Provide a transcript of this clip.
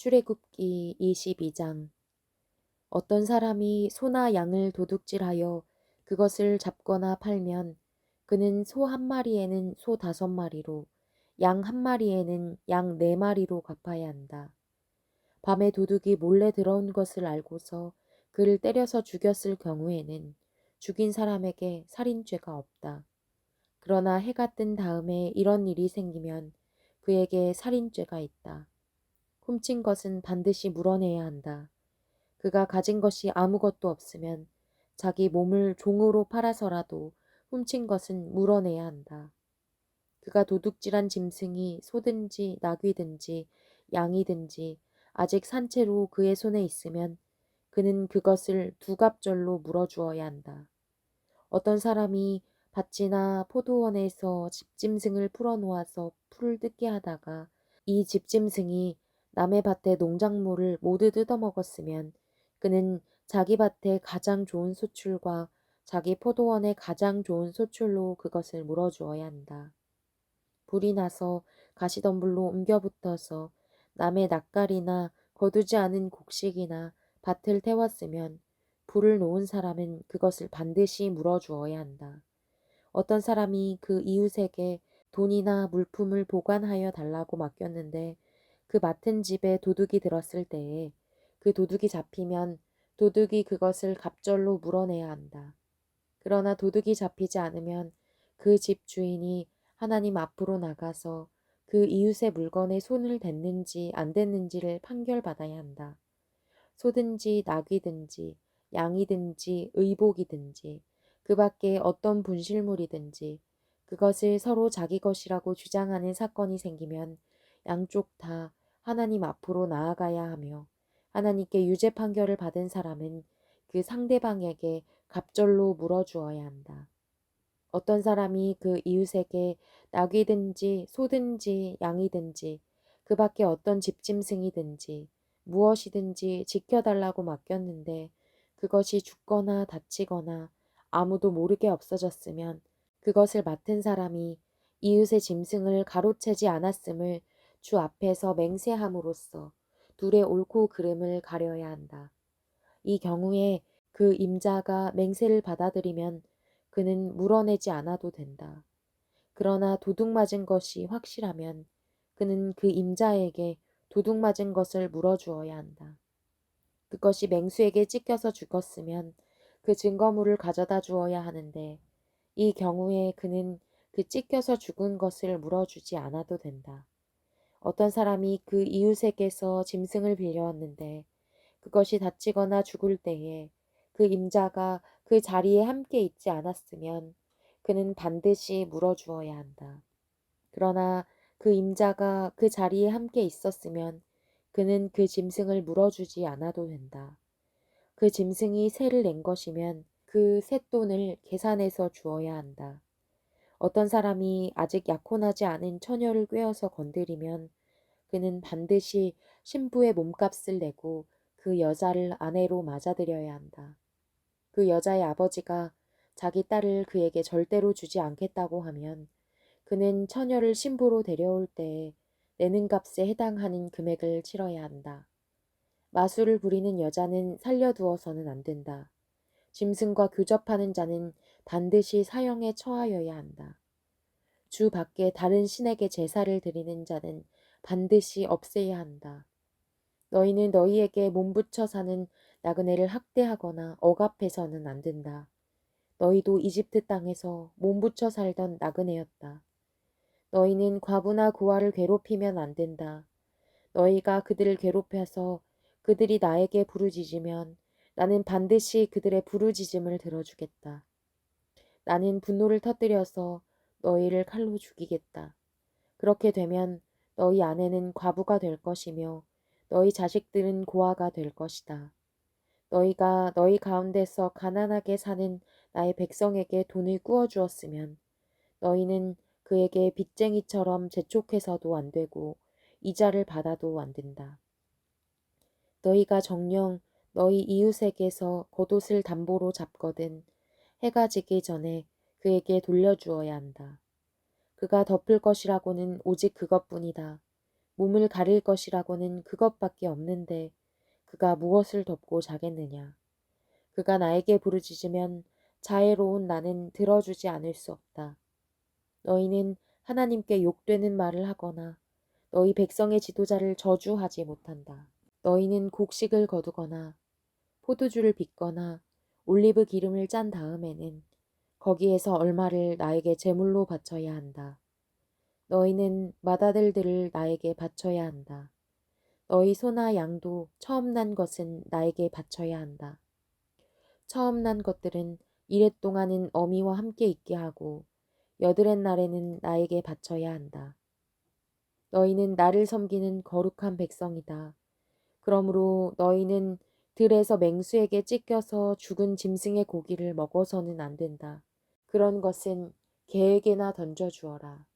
출애굽기 22장 어떤 사람이 소나 양을 도둑질하여 그것을 잡거나 팔면 그는 소 한 마리에는 소 다섯 마리로 양 한 마리에는 양 네 마리로 갚아야 한다. 밤에 도둑이 몰래 들어온 것을 알고서 그를 때려서 죽였을 경우에는 죽인 사람에게 살인죄가 없다. 그러나 해가 뜬 다음에 이런 일이 생기면 그에게 살인죄가 있다. 훔친 것은 반드시 물어내야 한다. 그가 가진 것이 아무것도 없으면 자기 몸을 종으로 팔아서라도 훔친 것은 물어내야 한다. 그가 도둑질한 짐승이 소든지 나귀든지 양이든지 아직 산채로 그의 손에 있으면 그는 그것을 두 갑절로 물어주어야 한다. 어떤 사람이 밭이나 포도원에서 집짐승을 풀어놓아서 풀을 뜯게 하다가 이 집짐승이 남의 밭의 농작물을 모두 뜯어먹었으면 그는 자기 밭의 가장 좋은 소출과 자기 포도원의 가장 좋은 소출로 그것을 물어주어야 한다. 불이 나서 가시덤불로 옮겨 붙어서 남의 낯가리나 거두지 않은 곡식이나 밭을 태웠으면 불을 놓은 사람은 그것을 반드시 물어주어야 한다. 어떤 사람이 그 이웃에게 돈이나 물품을 보관하여 달라고 맡겼는데 그 맡은 집에 도둑이 들었을 때에 그 도둑이 잡히면 도둑이 그것을 갑절로 물어내야 한다. 그러나 도둑이 잡히지 않으면 그 집 주인이 하나님 앞으로 나가서 그 이웃의 물건에 손을 댔는지 안 댔는지를 판결받아야 한다. 소든지 낙이든지 양이든지 의복이든지 그 밖에 어떤 분실물이든지 그것을 서로 자기 것이라고 주장하는 사건이 생기면 양쪽 다 하나님 앞으로 나아가야 하며 하나님께 유죄 판결을 받은 사람은 그 상대방에게 갑절로 물어주어야 한다. 어떤 사람이 그 이웃에게 낙이든지 소든지 양이든지 그 밖에 어떤 집짐승이든지 무엇이든지 지켜달라고 맡겼는데 그것이 죽거나 다치거나 아무도 모르게 없어졌으면 그것을 맡은 사람이 이웃의 짐승을 가로채지 않았음을 주 앞에서 맹세함으로써 둘의 옳고 그름을 가려야 한다. 이 경우에 그 임자가 맹세를 받아들이면 그는 물어내지 않아도 된다. 그러나 도둑 맞은 것이 확실하면 그는 그 임자에게 도둑 맞은 것을 물어주어야 한다. 그것이 맹수에게 찢겨서 죽었으면 그 증거물을 가져다 주어야 하는데 이 경우에 그는 그 찢겨서 죽은 것을 물어주지 않아도 된다. 어떤 사람이 그 이웃에게서 짐승을 빌려왔는데 그것이 다치거나 죽을 때에 그 임자가 그 자리에 함께 있지 않았으면 그는 반드시 물어주어야 한다. 그러나 그 임자가 그 자리에 함께 있었으면 그는 그 짐승을 물어주지 않아도 된다. 그 짐승이 세를 낸 것이면 그 셋돈을 계산해서 주어야 한다. 어떤 사람이 아직 약혼하지 않은 처녀를 꿰어서 건드리면 그는 반드시 신부의 몸값을 내고 그 여자를 아내로 맞아들여야 한다. 그 여자의 아버지가 자기 딸을 그에게 절대로 주지 않겠다고 하면 그는 처녀를 신부로 데려올 때에 내는 값에 해당하는 금액을 치러야 한다. 마술을 부리는 여자는 살려두어서는 안 된다. 짐승과 교접하는 자는 반드시 사형에 처하여야 한다. 주 밖에 다른 신에게 제사를 드리는 자는 반드시 없애야 한다. 너희는 너희에게 몸붙여 사는 나그네를 학대하거나 억압해서는 안 된다. 너희도 이집트 땅에서 몸붙여 살던 나그네였다. 너희는 과부나 고아를 괴롭히면 안 된다. 너희가 그들을 괴롭혀서 그들이 나에게 부르짖으면 나는 반드시 그들의 부르짖음을 들어주겠다. 나는 분노를 터뜨려서 너희를 칼로 죽이겠다. 그렇게 되면 너희 아내는 과부가 될 것이며 너희 자식들은 고아가 될 것이다. 너희가 너희 가운데서 가난하게 사는 나의 백성에게 돈을 꾸어 주었으면 너희는 그에게 빚쟁이처럼 재촉해서도 안 되고 이자를 받아도 안 된다. 너희가 정령 너희 이웃에게서 겉옷을 담보로 잡거든 해가 지기 전에 그에게 돌려주어야 한다. 그가 덮을 것이라고는 오직 그것뿐이다. 몸을 가릴 것이라고는 그것밖에 없는데 그가 무엇을 덮고 자겠느냐. 그가 나에게 부르짖으면 자애로운 나는 들어주지 않을 수 없다. 너희는 하나님께 욕되는 말을 하거나 너희 백성의 지도자를 저주하지 못한다. 너희는 곡식을 거두거나 포도주를 빚거나 올리브 기름을 짠 다음에는 거기에서 얼마를 나에게 제물로 바쳐야 한다. 너희는 맏아들들을 나에게 바쳐야 한다. 너희 소나 양도 처음 난 것은 나에게 바쳐야 한다. 처음 난 것들은 이랫 동안은 어미와 함께 있게 하고 여드렛 날에는 나에게 바쳐야 한다. 너희는 나를 섬기는 거룩한 백성이다. 그러므로 너희는 들에서 맹수에게 찢겨서 죽은 짐승의 고기를 먹어서는 안 된다. 그런 것은 개에게나 던져 주어라.